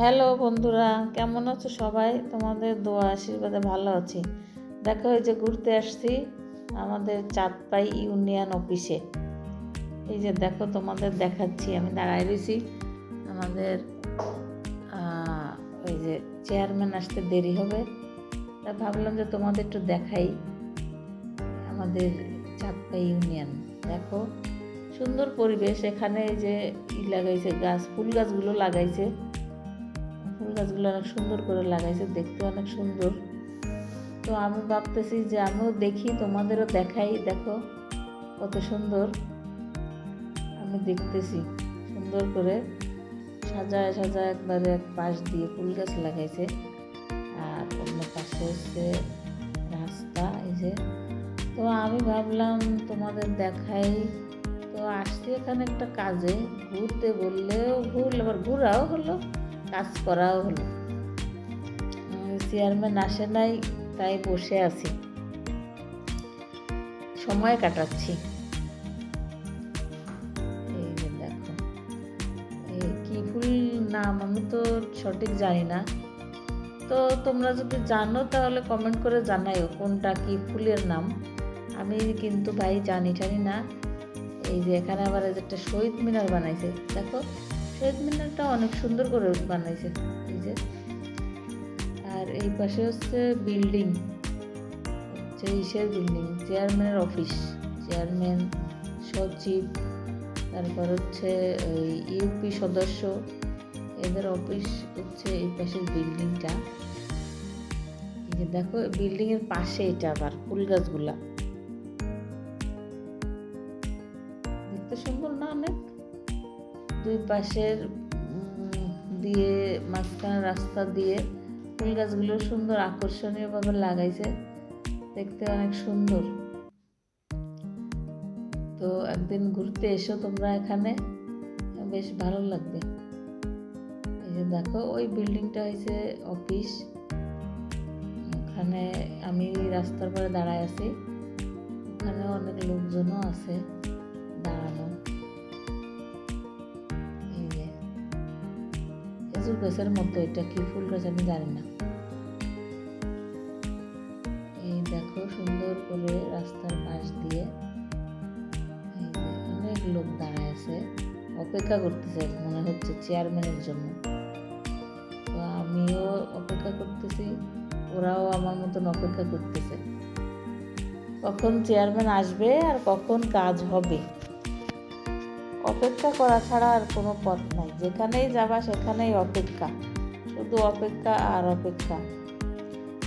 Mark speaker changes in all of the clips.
Speaker 1: Hello বন্ধুরা, কেমন আছো সবাই? তোমাদের দোয়া আশীর্বাদে ভালো আছি। দেখো এই যে ঘুরতে আসছি আমাদের চাঁদপাই ইউনিয়ন অফিসে। এই যে দেখো, তোমাদের দেখাচ্ছি, আমি দাঁড়ায় রয়েছি। আমাদের ওই যে চেয়ারম্যান আসতে দেরি হবে। তা ভাবলাম যে তোমাদের একটু দেখাই আমাদের চাঁদপাই ইউনিয়ন। দেখো, সুন্দর পরিবেশ। এখানে যে ই লাগাইছে গাছ, ফুল গাছগুলো লাগাইছে। গাছগুলো অনেক সুন্দর করে লাগাইছে, দেখতে অনেক সুন্দর। তো আমি ভাবতেছি যে আমিও দেখি, তোমাদেরও দেখাই, দেখো কত সুন্দর। আমি দেখতেছি সুন্দর করে সাজায় সাজায় একবারে এক পাশ দিয়ে ফুল গাছ লাগাইছে। আর অন্য পাশে হচ্ছে রাস্তা, এই যে। তো আমি ভাবলাম তোমাদের দেখাই। তো আসছি এখানে একটা কাজে, ঘুরতে বললেও ভুল, আবার ঘোরাও হলো। কাজ করাও হলো। চেয়ারম্যান আসে নাই, তাই বসে আছি। সময় কাটাচ্ছি। এই ফুল নাম আমি তো সঠিক জানি না। তো তোমরা যদি জানো তাহলে কমেন্ট করে জানাইও কোনটা কি ফুলের নাম। আমি কিন্তু ভাই জানি টানি না। এই যে এখানে আবার একটা শহীদ মিনার বানাইছে। দেখো মিনারটা অনেক সুন্দর করে বানাইছে, এই যে। আর এই পাশে হচ্ছে বিল্ডিং, হচ্ছে ইসের বিল্ডিং, চেয়ারম্যানের অফিস, চেয়ারম্যান, সচিব, তারপর হচ্ছে ইউপি সদস্য, এদের অফিস হচ্ছে এই পাশের বিল্ডিংটা। এই যে দেখো বিল্ডিং এর পাশে এটা আবার, ফুল গাছগুলা। দেখতে সুন্দর না অনেক? দুই পাশের দিয়ে মাঝখানে রাস্তা দিয়ে ফুল গাছগুলো সুন্দর আকর্ষণীয়ভাবে লাগাইছে। দেখতে অনেক সুন্দর। তো একদিন ঘুরতে এসো তোমরা এখানে। বেশ ভালো লাগবে। এই যে দেখো, ওই বিল্ডিংটা হয়েছে অফিস। ওখানে আমি রাস্তার পরে দাঁড়ায় আছি। ওখানে অনেক লোকজনও আছে। খেজুর গাছের মতো এটা কি ফুল গাছ আমি জানি না। এই দেখো সুন্দর করে রাস্তার পাশ দিয়ে অনেক লোক দাঁড়ায় আছে। অপেক্ষা করতেছে মনে হচ্ছে চেয়ারম্যানের জন্য। তো আমিও অপেক্ষা করতেছি, ওরাও আমার মতন অপেক্ষা করতেছে। কখন চেয়ারম্যান আসবে আর কখন কাজ হবে? অপেক্ষা করা ছাড়া আর কোনো পথ নাই। যেখানেই যাবা, সেখানেই অপেক্ষা। শুধু অপেক্ষা আর অপেক্ষা।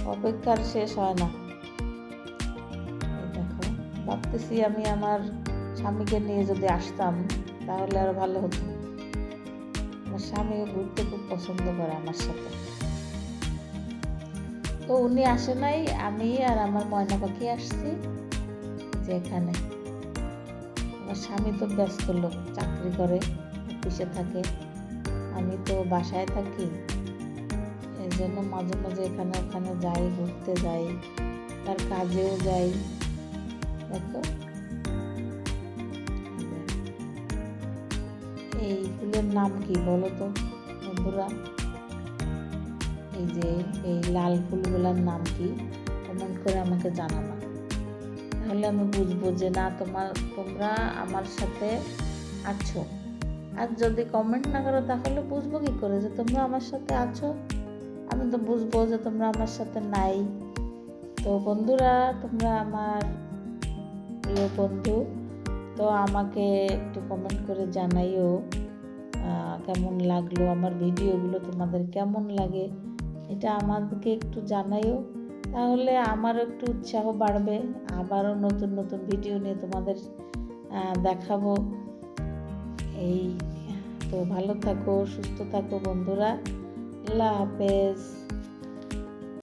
Speaker 1: অপেক্ষার শেষ হয় না। দেখো, ভাবতেছি আমি আমার স্বামীকে নিয়ে যদি আসতাম, তাহলে আরও ভালো হতো। আমার স্বামীও ঘুরতে খুব পছন্দ করে আমার সাথে। তো উনি আসে নাই, আমি আর আমার ময়না পাখি আসছি যে এখানে আমার স্বামী তো ব্যস্ত লোক, চাকরি করে, অফিসে থাকে। আমি তো বাসায় থাকি। এই জন্য মাঝে মাঝে এখানে ওখানে যাই, ঘুরতে যাই, তার কাজেও যাই। দেখো। এই ফুলের নাম কি বলো তো, বন্ধুরা? এই যে, এই লাল ফুলগুলোর নাম কি? কমেন্ট করে আমাকে জানাবা। তাহলে আমি বুঝব যে না, তোমার, তোমরা আমার সাথে আছো। আর যদি কমেন্ট না করো, তাহলে বুঝব কি করে যে তোমরা আমার সাথে আছো? আমি তো বুঝব যে তোমরা আমার সাথে নাই। তো বন্ধুরা, তোমরা আমার প্রিয় বন্ধু, তো আমাকে একটু কমেন্ট করে জানাইও কেমন লাগল আমার ভিডিওগুলো তোমাদের কেমন লাগে? এটা আমাদেরকে একটু জানাইও। তাহলে আমারও একটু উৎসাহ বাড়বে। আবারও নতুন নতুন ভিডিও নিয়ে তোমাদের দেখাবো। এই তো ভালো থাকো, সুস্থ থাকো বন্ধুরা। আল্লাহ হাফেজ।